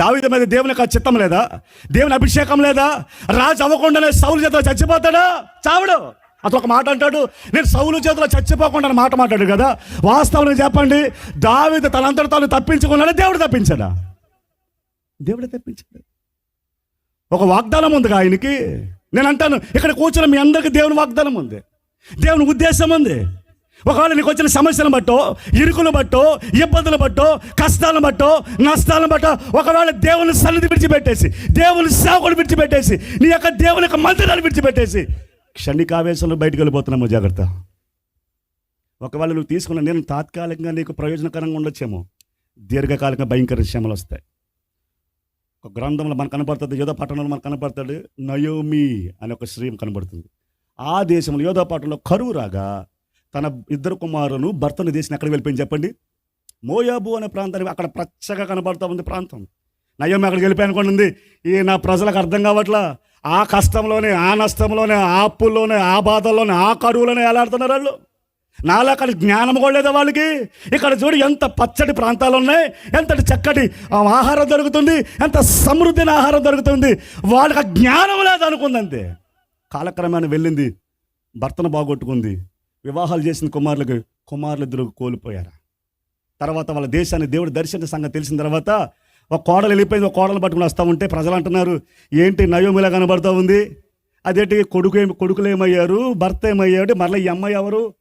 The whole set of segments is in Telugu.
దావిద మీద దేవుని యొక్క చిత్తం లేదా? దేవుని అభిషేకం లేదా? రాజు అవ్వకుండానే సౌలు చేతిలో చచ్చిపోతాడా? చావడు. అతను ఒక మాట అంటాడు నేను సౌలు చేతిలో చచ్చిపోకుండా మాట మాట్లాడు కదా. వాస్తవం చెప్పండి. దావిద తనంతటి తాను తప్పించుకున్నాడు? దేవుడు తప్పించాడా? దేవుడు తప్పించాడు. ఒక వాగ్దానం ఉంది ఆయనకి. నేను అంటాను ఇక్కడ కూర్చున్న మీ అందరికీ దేవుని వాగ్దానం ఉంది. దేవుని ఉద్దేశం ఉంది. ఒకవేళ నీకు వచ్చిన సమస్యలను బట్టో ఇరుకులు బట్టో ఇబ్బందులు బట్టో కష్టాలను బట్టో నష్టాలను బట్టో ఒకవేళ దేవుని సన్నిధి విడిచిపెట్టేసి దేవుని సేవకుడు విడిచిపెట్టేసి నీ యొక్క దేవుని యొక్క మందిరాన్ని విడిచిపెట్టేసి క్షణికావేశంలో బయటకు వెళ్ళిపోతున్నాము జాగ్రత్త. ఒకవేళ నువ్వు తీసుకున్న నేను తాత్కాలికంగా నీకు ప్రయోజనకరంగా ఉండొచ్చేమో దీర్ఘకాలికంగా భయంకర శ్రమలు వస్తాయి. ఒక గ్రంథంలో మనకు కనపడుతుంది యోధ పట్టణంలో మనకు కనపడతాడు నయోమి అనే ఒక స్త్రీ కనబడుతుంది. ఆ దేశంలో యోధ పట్టణంలో కరువు రాగా తన ఇద్దరు కుమారులను భర్తను తీసిన ఎక్కడికి వెళ్ళిపోయింది చెప్పండి? మోయాబు అనే ప్రాంతానికి అక్కడ పచ్చగా కనబడుతూ ఉంది ప్రాంతం. నయోమి అక్కడికి వెళ్ళిపోయి ఉంది ఈ నా ప్రజలకు అర్థం కావట్లా? ఆ కష్టంలోనే ఆ నష్టంలోనే ఆ అప్పుల్లోనే ఆ బాధల్లోనే ఆ కరువులోనే ఎలాడుతున్నారు వాళ్ళు? నాలో అక్కడ జ్ఞానం కూడా లేదా వాళ్ళకి? ఇక్కడ చూడు ఎంత పచ్చడి ప్రాంతాలు ఉన్నాయి ఎంతటి చక్కటి ఆ, ఆహారం దొరుకుతుంది ఎంత సమృద్ధిన ఆహారం దొరుకుతుంది. వాళ్ళకి ఆ జ్ఞానం లేదనుకుందంతే అనుకుందంతే. కాలక్రమేణా వెళ్ళింది భర్తను బాగొట్టుకుంది. వివాహాలు చేసిన కుమారులకు కుమారులు ఇద్దరు కోల్పోయారు? తర్వాత వాళ్ళ దేశాన్ని దేవుడు దర్శన సంగతి తెలిసిన తర్వాత ఒక కోడలు వెళ్ళిపోయింది ఒక కోడలు పట్టుకుని వస్తూ ఉంటే ప్రజలు అంటున్నారు ఏంటి నయోమిలా కనబడుతూ ఉంది? అదేంటి కొడుకు ఏమి కొడుకులు ఏమయ్యారు? భర్త ఏమయ్యాడు? మరలా ఈ అమ్మాయి ఎవరు?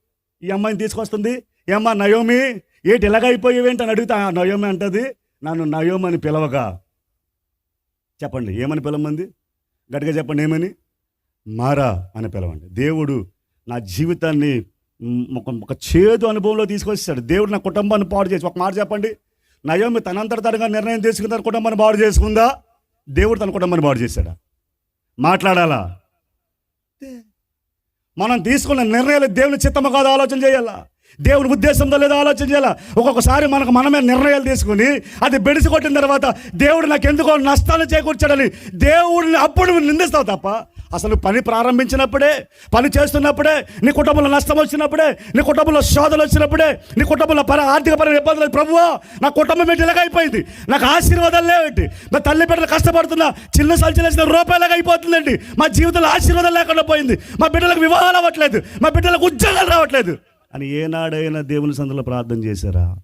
ఈ అమ్మాయిని తీసుకొస్తుంది? ఏమ్మా నయోమి ఏంటి ఇలాగైపోయేవేంటి అని అడిగితే ఆ నయోమి అంటది నన్ను నయోమి అని పిలవగా. చెప్పండి ఏమని పిలవమంది? గట్టిగా చెప్పండి ఏమని? మారా అని పిలవండి. దేవుడు నా జీవితాన్ని ఒక ఒక చేదు అనుభవంలో తీసుకొచ్చాడు. దేవుడు నా కుటుంబాన్ని పాడు చేసి ఒక మాట చెప్పండి? నయోమి తనంతట తనగా నిర్ణయం తీసుకుని తన కుటుంబాన్ని పాడు చేసుకుందా? దేవుడు తన కుటుంబాన్ని పాడు చేశాడా? మాట్లాడాలా? మనం తీసుకున్న నిర్ణయాలు దేవుని చిత్తము కాదు ఆలోచన చేయాలా? దేవుని ఉద్దేశంతో లేదో ఆలోచన చేయాలా? ఒక్కొక్కసారి మనకు మనమే నిర్ణయాలు తీసుకుని అది బెడిసి కొట్టిన తర్వాత దేవుడు నాకు ఎందుకో నష్టాలు చేకూర్చాడని దేవుడిని అప్పుడు నువ్వు నిందిస్తావు తప్ప అసలు పని ప్రారంభించినప్పుడే పని చేస్తున్నప్పుడే నీ కుటుంబంలో నష్టం వచ్చినప్పుడే నీ కుటుంబంలో శోధలు వచ్చినప్పుడే నీ కుటుంబంలో పర ఆర్థిక పరమైన ఇబ్బందులు ప్రభువా నా కుటుంబం ఏంటి ఇలాగ అయిపోయింది నాకు ఆశీర్వాదాలు లేవేంటి నా తల్లి బిడ్డలు కష్టపడుతున్నా చిన్న సంచలేసిన రూపాయలాగా అయిపోతుందండి మా జీవితంలో ఆశీర్వాదం లేకుండా పోయింది. మా బిడ్డలకు వివాహాలు అవ్వట్లేదు. మా బిడ్డలకు ఉద్యోగాలు రావట్లేదు. అని ఏనాడైనా దేవుని సందులో ప్రార్థన చేశారా?